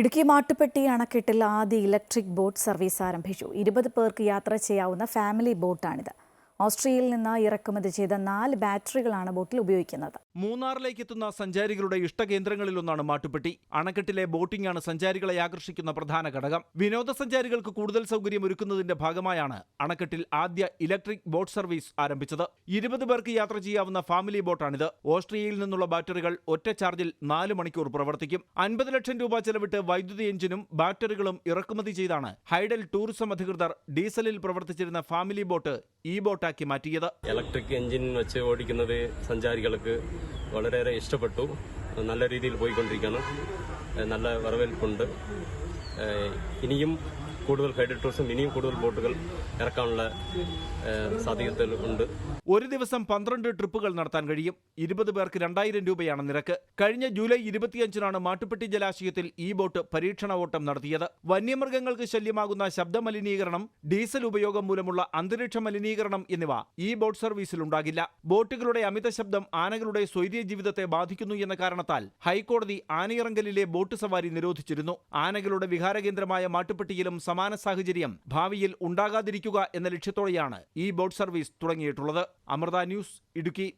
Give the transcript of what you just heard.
ഇടുക്കി മാട്ടുപെട്ടി അണക്കെട്ടിൽ ആദ്യ electric boat service ആരംഭിച്ചു. ഇരുപത് പേർക്ക് യാത്ര ചെയ്യാവുന്ന ഫാമിലി ബോട്ടാണിത്. ഓസ്ട്രിയയിൽ നിന്ന് ഇറക്കുമതി ചെയ്ത നാല് ബാറ്ററികളാണ് ബോട്ടിൽ ഉപയോഗിക്കുന്നത്. മൂന്നാറിലേക്ക് എത്തുന്ന സഞ്ചാരികളുടെ ഇഷ്ടകേന്ദ്രങ്ങളിലൊന്നാണ് മാട്ടുപ്പെട്ടി. അണക്കെട്ടിലെ ബോട്ടിംഗ് ആണ് സഞ്ചാരികളെ ആകർഷിക്കുന്ന പ്രധാന ഘടകം. വിനോദസഞ്ചാരികൾക്ക് കൂടുതൽ സൗകര്യം ഒരുക്കുന്നതിന്റെ ഭാഗമായാണ് അണക്കെട്ടിൽ ആദ്യ ഇലക്ട്രിക് ബോട്ട് സർവീസ് ആരംഭിച്ചത്. ഇരുപത് പേർക്ക് യാത്ര ചെയ്യാവുന്ന ഫാമിലി ബോട്ടാണിത്. ഓസ്ട്രിയയിൽ നിന്നുള്ള ബാറ്ററികൾ ഒറ്റ ചാർജിൽ നാല് മണിക്കൂർ പ്രവർത്തിക്കും. അൻപത് ലക്ഷം രൂപ ചെലവിട്ട് വൈദ്യുതി എഞ്ചിനും ബാറ്ററികളും ഇറക്കുമതി ചെയ്താണ് ഹൈഡൽ ടൂറിസം അധികൃതർ ഡീസലിൽ പ്രവർത്തിച്ചിരുന്ന ഫാമിലി ബോട്ട് ഈ ബോട്ടാക്കി മാറ്റിയത്. ഇലക്ട്രിക് എഞ്ചിൻ വെച്ച് ഓടിക്കുന്നത് സഞ്ചാരികൾക്ക് വളരെയേറെ ഇഷ്ടപ്പെട്ടു. നല്ല രീതിയിൽ പോയിക്കൊണ്ടിരിക്കുകയാണ്. നല്ല വരവേൽപ്പുണ്ട്. ഇനിയും കൂടുതൽ ഹൈഡൽ ടൂറിസം ഇനിയും കൂടുതൽ ബോട്ടുകൾ ഇറക്കാനുള്ള ഉണ്ട്. ഒരു ദിവസം പന്ത്രണ്ട് ട്രിപ്പുകൾ നടത്താൻ കഴിയും. ഇരുപത് പേർക്ക് രണ്ടായിരം രൂപയാണ് നിരക്ക്. കഴിഞ്ഞ ജൂലൈ ഇരുപത്തിയഞ്ചിനാണ് മാട്ടുപ്പെട്ടി ജലാശയത്തിൽ ഈ ബോട്ട് പരീക്ഷണ ഓട്ടം നടത്തിയത്. വന്യമൃഗങ്ങൾക്ക് ശല്യമാകുന്ന ശബ്ദ മലിനീകരണം ഡീസൽ ഉപയോഗം മൂലമുള്ള അന്തരീക്ഷ മലിനീകരണം എന്നിവ ഈ ബോട്ട് സർവീസിൽ ഉണ്ടാകില്ല. ബോട്ടുകളുടെ അമിത ശബ്ദം ആനകളുടെ സ്വൈര്യ ജീവിതത്തെ ബാധിക്കുന്നു എന്ന കാരണത്താൽ ഹൈക്കോടതി ആനയിറങ്കലിലെ ബോട്ട് സവാരി നിരോധിച്ചിരുന്നു. ആനകളുടെ വിഹാരകേന്ദ്രമായ മാട്ടുപ്പെട്ടിയിലും സമാന സാഹചര്യം ഭാവിയിൽ ഉണ്ടാകാതിരിക്കുക എന്ന ലക്ഷ്യത്തോടെയാണ് ഈ ബോട്ട് സർവീസ് തുടങ്ങിയിട്ടുള്ളത്. അമൃത ന്യൂസ് ഇടുക്കി.